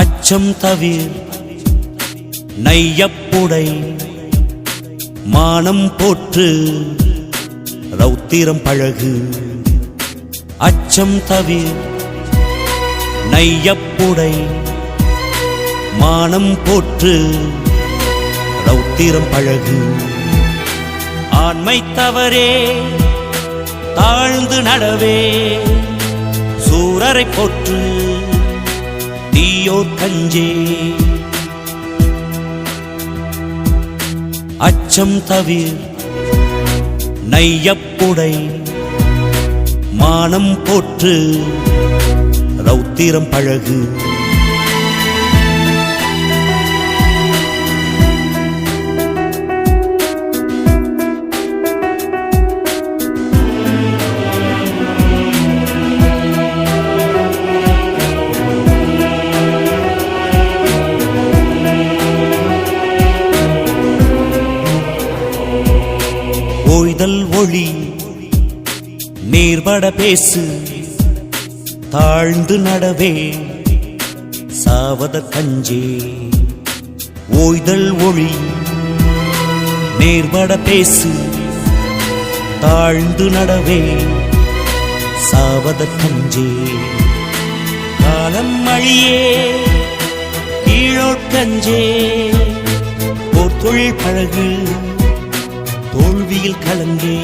அச்சம் தவிர் நையப்புடை மானம் போற்று ரௌத்திரம் பழகு. அச்சம் தவிர் நையப்புடை மானம் போற்று ரௌத்திரம் பழகு. ஆண்மை தவறே தாழ்ந்து நடவே சூரரை போற்று தீயோர் கஞ்சே அச்சம் தவிர் நையப்புடை மானம் போற்று ரௌத்திரம் பழகு. முதல் ஒளி. நேர்பட பேசு. தாழ்ந்து நடவே. சாவத கஞ்சே. ஓய்தல் ஒளி. நேர்பட பேசு. தாழ்ந்து நடவே. சாவத கஞ்சே. காலம் அழியே. கீழோட்கஞ்சே போர் பழகு. தோல்வியில் கலங்கே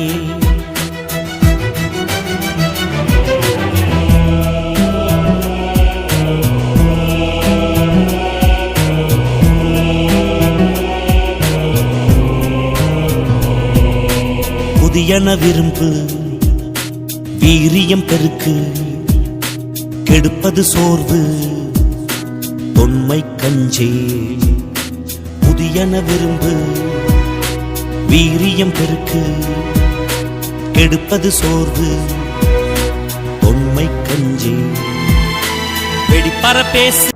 புதியன விரும்பு வீரியம் பெருக்கு. கெடுப்பது சோர்வு தொன்மை கஞ்சே. புதியன விரும்பு வீரியம் பெருக்கு. கெடுப்பது சோர்வு. பொம்மை கஞ்சி. வெடிப்பற பேசு.